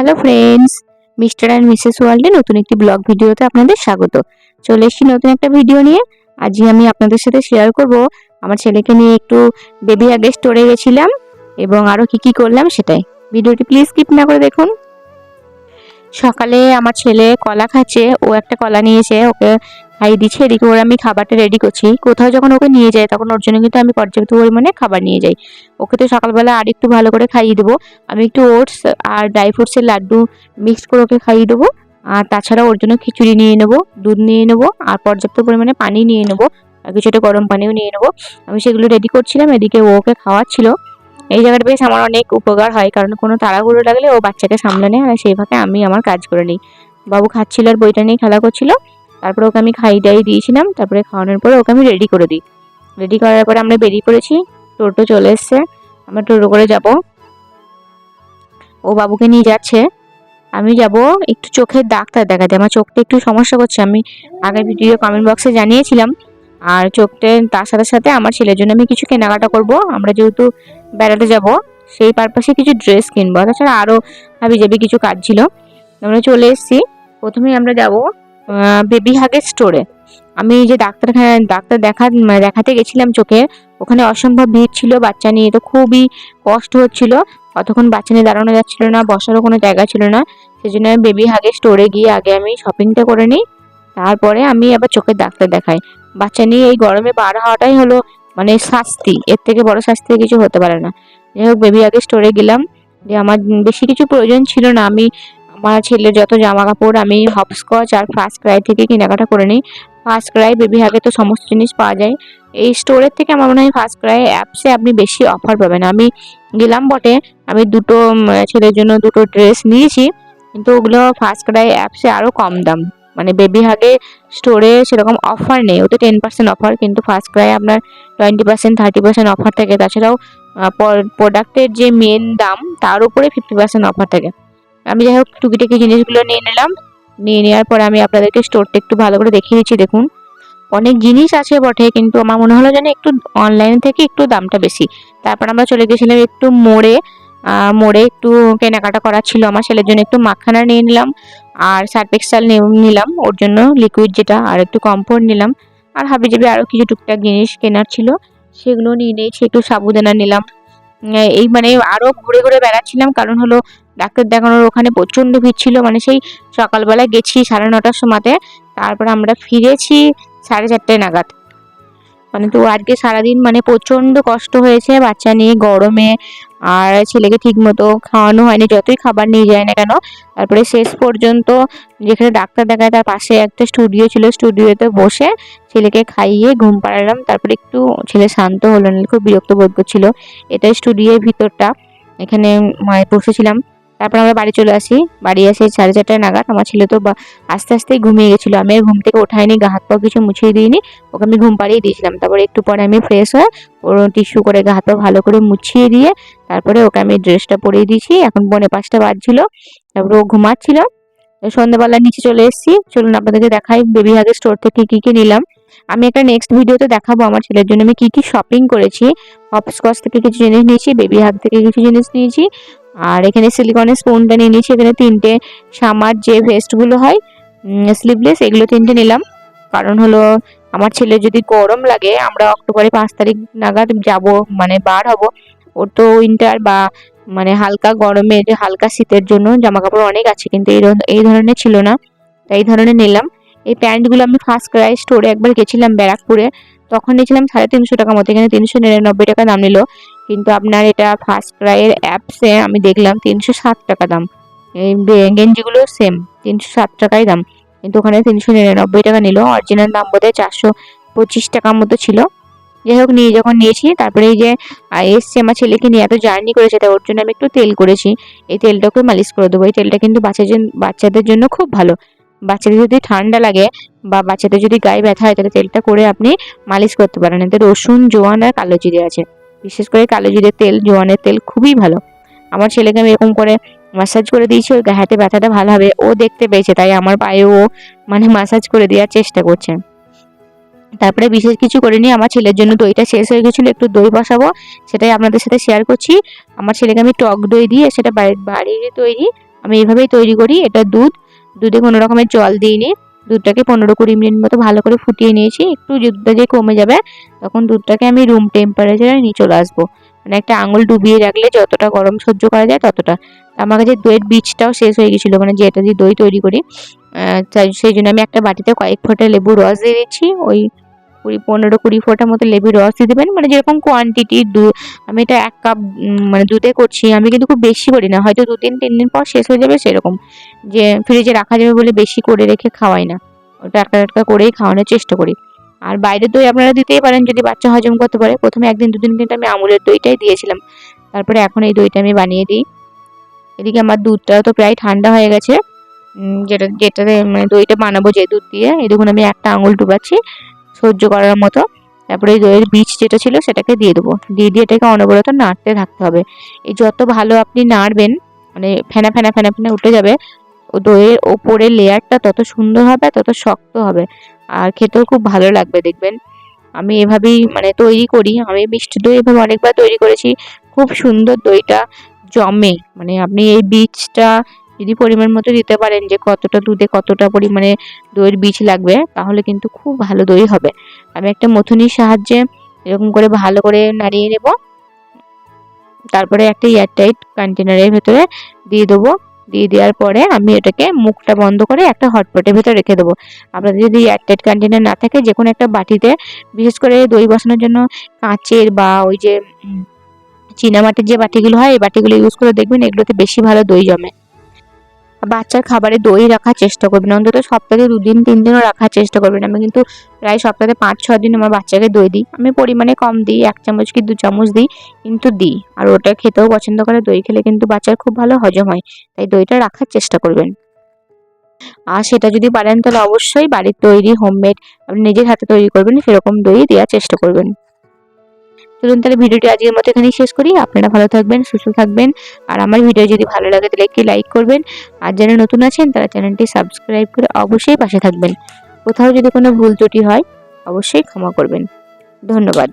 Hello friends mister and missus ওয়ার্ল্ডে নতুন একটি ব্লগ ভিডিওতে আপনাদের স্বাগত। চলে এসেছি নতুন একটা ভিডিও নিয়ে। আজকে আমি আপনাদের সাথে শেয়ার করব। আমার ছেলেকে নিয়ে একটু বেবি আগে স্টোরে গেছিলাম এবং আরও কি কি করলাম সেটাই। ভিডিওটি প্লিজ স্কিপ না করে দেখুন। সকালে আমার ছেলে কলা খাচ্ছে, ও একটা কলা নিয়েছে, ওকে খাইয়ে দিচ্ছে, এদিকে ওর আমি খাবারটা রেডি করছি। কোথাও যখন ওকে নিয়ে যাই, তখন ওর জন্য কিন্তু আমি পর্যাপ্ত পরিমাণে খাবার নিয়ে যাই। ওকে তো সকালবেলা আর একটু ভালো করে খাইয়ে দেবো। আমি একটু ওটস আর ড্রাই ফ্রুটসের লাড্ডু মিক্স করে ওকে খাইয়ে দেবো। আর তাছাড়া ওর জন্য খিচুড়ি নিয়ে নেব, দুধ নিয়ে নেব, আর পর্যাপ্ত পরিমাণে পানি নিয়ে নেব, আর কিছুটা গরম পানিও নিয়ে নেব। আমি সেগুলো রেডি করছিলাম, এদিকে ওকে খাওয়াচ্ছিল। এই জায়গাটা বেশ আমার অনেক উপকার হয়, কারণ কোনো তাড়াহুড়ো লাগলে ও বাচ্চাকে সামলে নেয়, আর সেইভাবে আমি আমার কাজ করে নিই। বাবু খাচ্ছিল আর বইটা নিয়ে খেলা করছিল। তারপরে ওকে আমি খাই দাই দিয়েছিলাম, তারপরে খাওয়ানোর পরে ওকে আমি রেডি করে দিই। রেডি করার পরে আমরা বেরিয়ে পড়েছি, টোটো চলে এসছে, আমরা টোটো করে যাব। ও বাবুকে নিয়ে যাচ্ছে, আমি যাব একটু চোখের ডাক্তার দেখাতে, আমার চোখটা একটু সমস্যা করছে, আমি আগের ভিডিও কমেন্ট বক্সে জানিয়েছিলাম, আর চোখটা, তার সাথে সাথে আমার ছেলের জন্য আমি কিছু কেনাকাটা করব, আমরা যেহেতু বেড়াতে যাব, সেই পারপাসে কিছু ড্রেস কিনবো, তাছাড়া আরও হাবি যাবি কিছু কাজ ছিল। আমরা চলে এসেছি, প্রথমেই আমরা যাব বেবি হাগের স্টোরে আমি যে ডাক্তারখানা ডাক্তার দেখা মানে দেখাতে গেছিলাম চোখে, ওখানে অসম্ভব ভিড় ছিল বাচ্চা নিয়ে, তো খুবই কষ্ট হচ্ছিল। অতক্ষণ বাচ্চা নিয়ে দাঁড়ানো যাচ্ছিল না, বসারও কোনো জায়গা ছিল না। সেই জন্য আমি বেবি হাগে স্টোরে গিয়ে আগে আমি শপিংটা করে নিই, তারপরে আমি আবার চোখের ডাক্তার দেখাই। বাচ্চা নিয়ে এই গরমে বার হওয়াটাই হলো মানে শাস্তি, এর থেকে বড় শাস্তি কিছু হতে পারে না। যাই হোক বেবি আগে স্টোরে গেলাম। যে আমার বেশি কিছু প্রয়োজন ছিল না। আমি আমার ছেলের যত জামা কাপড় আমি হপস্কচ আর ফার্স্ট ক্রাই থেকে কেনাকাটা করে নিই। ফার্স্ট ক্রাই বেবি হাগে তো সমস্ত জিনিস পাওয়া যায়। এই স্টোরের থেকে আমার মনে হয় ফার্স্ট ক্রাই অ্যাপসে আপনি বেশি অফার পাবেন। আমি গেলাম বটে, আমি দুটো ছেলের জন্য দুটো ড্রেস নিয়েছি, কিন্তু ওগুলো ফার্স্ট ক্রাই অ্যাপসে আরও কম দাম। মানে বেবি হাগে স্টোরে সেরকম অফার নেই। ওতে টেন পার্সেন্ট অফার কিন্তু ফার্স্ট ক্রাই আপনার twenty percent thirty percent offer থাকে। তাছাড়াও প্রোডাক্টের যে মেন দাম, তার উপরে ফিফটি পার্সেন্ট অফার থাকে। আমি যাই হোক টুকিটাকি জিনিসগুলো নিয়ে নিলাম। নিয়ে নেওয়ার পরে আমি আপনাদেরকে স্টোরটা একটু ভালো করে দেখিয়ে দিচ্ছি, দেখুন। অনেক জিনিস আছে বটে, কিন্তু আমার মনে হলো যেন একটু অনলাইন থেকে একটু দামটা বেশি। তারপর আমরা চলে গেছিলাম একটু মোড়ে। মোড়ে একটু কেনাকাটা করার ছিল আমার ছেলের জন্য, একটু মাখানা নিয়ে নিলাম। আর সার্ফ এক্সেল নিলাম, ওর জন্য লিকুইড যেটা, আর একটু কমফোর্ট নিলাম। আর হাবি যাবি আরও কিছু টুকটাক জিনিস কেনার ছিল, সেগুলো নিয়ে নিয়েছি, একটু সাবুদানা নিলাম। এই মানে আরও ঘুরে ঘুরে বেড়াচ্ছিলাম, কারণ হলো ডাক্তার দেখানোর ওখানে প্রচণ্ড ভিড় ছিল মানে সেই সকালবেলা গেছি সাড়ে নটার সময়তে, তারপর আমরা ফিরেছি সাড়ে চারটে নাগাদ। মানে তো আজকে সারাদিন মানে প্রচণ্ড কষ্ট হয়েছে, বাচ্চা নিয়ে গরমে, আর ছেলেকে ঠিক মতো খাওয়ানো হয়নি, যতই খাবার নিয়ে যায় না কেন, তারপরে শেষ পর্যন্ত যেখানে ডাক্তার দেখায় তার পাশে একটা স্টুডিও ছিল, স্টুডিওতে বসে ছেলেকে খাইয়ে ঘুম পাড়ালাম, তারপরে একটু ছেলে শান্ত হলো না, খুব বিরক্ত বোধ করছিল। এটা স্টুডিওর ভিতরটা, এখানে বসেছিলাম। তারপর আমরা বাড়ি চলে আসি। বাড়ি এসে সাড়ে চারটে নাগাদ আমার ছেলে তো আস্তে আস্তেই ঘুমিয়ে গেছিল। আমি ঘুম থেকে ওঠাইনি, গা হাত পা কিছু মুছিয়ে দিইনি। ওকে আমি ঘুম পাড়িয়ে দিয়েছিলাম। তারপরে একটু পরে আমি ফ্রেশ হয়ে ওর টিস্যু করে গা হাত পা ভালো করে মুছিয়ে দিয়ে তারপরে ওকে আমি ড্রেসটা পরিয়ে দিয়েছি। এখন পৌনে পাঁচটা বাজছিল। তারপরে ও ঘুমাচ্ছিল। সন্ধ্যাবেলা নিচে চলে এসেছি। চলুন আপনাদেরকে দেখাই বেবি হাগের স্টোর থেকে কী কী নিলাম। আমি একটা নেক্সট ভিডিওতে দেখাবো আমার ছেলের জন্য। আমি কি কি শপিং করেছি। হপস্কচ থেকে কিছু জিনিস নিয়েছি বেবি হাগ থেকে কিছু জিনিস নিয়েছি। আর এখানে সিলিকনের স্পুনটা নিয়ে নিয়েছি। এখানে তিনটে সামার যে ভেস্টগুলো হয় স্লিভলেস এগুলো তিনটে নিলাম। কারণ হলো, আমার ছেলে যদি গরম লাগে, আমরা অক্টোবরে পাঁচ তারিখ নাগাদ যাব মানে বার হব। ওর তো উইন্টার বা মানে হালকা গরমে হালকা শীতের জন্য জামা কাপড় অনেক আছে, কিন্তু এই এই ধরনের ছিল না। তাই এই ধরনের নিলাম। এই প্যান্টগুলো আমি ফার্স্ট ক্রাই স্টোরে একবার গেছিলাম ব্যারাকপুরে। তখন নিয়েছিলাম সাড়ে তিনশো টাকা মতো, এখানে তিনশো নিরানব্বই টাকা দাম নিল। কিন্তু আপনার এটা ফার্স্ট ক্রাইয়ের অ্যাপসে আমি দেখলাম তিনশো ষাট টাকা দাম। গেঞ্জিগুলো সেম তিনশো ষাট টাকাই দাম। কিন্তু ওখানে তিনশো নিরানব্বই টাকা নিল অরিজিনাল দাম বোধহয় চারশো পঁচিশ টাকার মতো ছিল। যাই হোক, নিয়ে যখন নিয়েছি, তারপরে এই যে এসছে আমার ছেলেকে নিয়ে, এত জার্নি করেছে, তাই ওর জন্য আমি একটু তেল করেছি। এই তেলটাকে মালিশ করে দেবো। এই তেলটা কিন্তু বাচ্চাদের বাচ্চাদের জন্য খুব ভালো। বাচ্চাদের যদি ঠান্ডা লাগে বা বাচ্চাদের যদি গায়ে ব্যথা হয়, তাহলে তেলটা করে আপনি মালিশ করতে পারেন। এতে রসুন, জোয়ান আর কালো জিরে আছে। বিশেষ করে কালো জিরের তেল, জোয়ানের তেল খুবই ভালো। আমার ছেলেকে আমি এরকম করে মাসাজ করে দিয়েছি, ওর হাতে ব্যথাটা ভালো হবে, ও দেখতে পেয়েছে, তাই আমার পায়ে ও মানে মাসাজ করে দেওয়ার চেষ্টা করছে। তারপরে বিশেষ কিছু করিনি, আমার ছেলের জন্য দইটা শেষ হয়ে গেছিল, একটু দই বসাবো, সেটাই আপনাদের সাথে শেয়ার করছি। আমার ছেলেকে আমি টক দই দিয়ে, সেটা বাড়ির বাড়ির তৈরি, আমি এইভাবেই তৈরি করি, এটা দুধ, দুধে কোনো রকমের জল দিইনি। দুধটাকে পনেরো কুড়ি মিনিট মতো ভালো করে ফুটিয়ে নিয়েছি। একটু দুধটা যে কমে যাবে, তখন দুধটাকে আমি রুম টেম্পারেচারে নিয়ে চলে আসব। মানে একটা আঙুল ডুবিয়ে রাখলে যতটা গরম সহ্য করা যায় ততটা। আমার কাছে দইয়ের বীজটাও শেষ হয়ে গেছিল মানে যেটা দিয়ে দই তৈরি করি সেই জন্য আমি একটা বাটিতে কয়েক ফোঁটা লেবু রস দিয়ে দিচ্ছি, ওই কুড়ি, পনেরো, কুড়ি ফোঁটা মতো লেবুর রস দিয়ে দেবেন। মানে যেরকম কোয়ান্টিটি দু, আমি এটা এক কাপ মানে দুধে করছি, আমি কিন্তু খুব বেশি করি না। হয়তো দু দিন তিন দিন পর শেষ হয়ে যাবে সেরকম। যে ফ্রিজে রাখা যাবে বলে বেশি করে রেখে খাওয়াই না। ওটা একটা একটা করেই খাওয়ানোর চেষ্টা করি। আর বাইরের দই আপনারা দিতেই পারেন, যদি বাচ্চা হজম করতে পারে। প্রথমে একদিন, দুদিন কিন্তু আমি আমুলের দইটাই দিয়েছিলাম। তারপরে এখন এই দইটা আমি বানিয়ে দিই। এদিকে আমার দুধটাও তো প্রায় ঠান্ডা হয়ে গেছে। যেটা, যেটাতে মানে দইটা বানাবো যে দুধ দিয়ে। এই দেখুন আমি একটা আঙুল ডুবাচ্ছি। সহ্য করার মতো। তারপরে দইয়ের বীজ যেটা ছিল সেটাকে দিয়ে দেবো। দিয়ে দিয়ে এটাকে অনবরত নাড়তে থাকতে হবে। এই যত ভালো আপনি নাড়বেন মানে ফেনা ফেনা ফেনা ফেনা উঠে যাবে, ও দইয়ের ওপরের লেয়ারটা তত সুন্দর হবে, তত শক্ত হবে। আর খেতেও খুব ভালো লাগবে, দেখবেন। আমি এভাবেই মানে তৈরি করি। আমি মিষ্টি দই এভাবে অনেকবার তৈরি করেছি। খুব সুন্দর দইটা জমে। মানে আপনি এই বীজটা যদি পরিমাণ মতো দিতে পারেন যে কতটা দুধে কতটা পরিমাণে দইয়ের বীজ লাগবে, তাহলে কিন্তু খুব ভালো দই হবে। আমি একটা মথুনির সাহায্যে এরকম করে ভালো করে নাড়িয়ে নেব। তারপরে একটা এয়ারটাইট কন্টেনারের ভেতরে দিয়ে দেবো। দিয়ে দেওয়ার পরে আমি এটাকে মুখটা বন্ধ করে একটা হটপটের ভেতরে রেখে দেবো। আপনাদের যদি এয়ারটাইট কন্টেনার না থাকে যে কোনো একটা বাটিতে, বিশেষ করে দই বসানোর জন্য কাঁচের বা ওই যে চীনামাটির যে বাটিগুলো হয়, এই বাটিগুলো ইউজ করে দেখবেন এগুলোতে বেশি ভালো দই জমে। বাচ্চার খাবারে দই রাখার চেষ্টা করবেন। অন্তত সপ্তাহে দুদিন তিন দিনও রাখার চেষ্টা করবেন। আমি কিন্তু প্রায় সপ্তাহে পাঁচ ছ দিন আমার বাচ্চাকে দই দিই। আমি পরিমাণে কম দিই, এক চামচ কি দু চামচ দিই, কিন্তু দিই। আর ওটা খেতেও পছন্দ করে, দই খেলে কিন্তু বাচ্চার খুব ভালো হজম হয়। তাই দইটা রাখার চেষ্টা করবেন। আর সেটা যদি পারেন, তাহলে অবশ্যই বাড়ির তৈরি হোমমেড আপনি নিজের হাতে তৈরি করবেন, সেরকম দই দেওয়ার চেষ্টা করবেন। চলুন তাহলে ভিডিওটি আজকের মতো এখানেই শেষ করি। আপনারা ভালো থাকবেন, সুস্থ থাকবেন। আর আমার ভিডিও যদি ভালো লাগে তাহলে একটি লাইক করবেন। আর যারা নতুন আছেন তারা চ্যানেলটি সাবস্ক্রাইব করে অবশ্যই পাশে থাকবেন। কোথাও যদি কোনো ভুল ত্রুটি হয়, অবশ্যই ক্ষমা করবেন। ধন্যবাদ।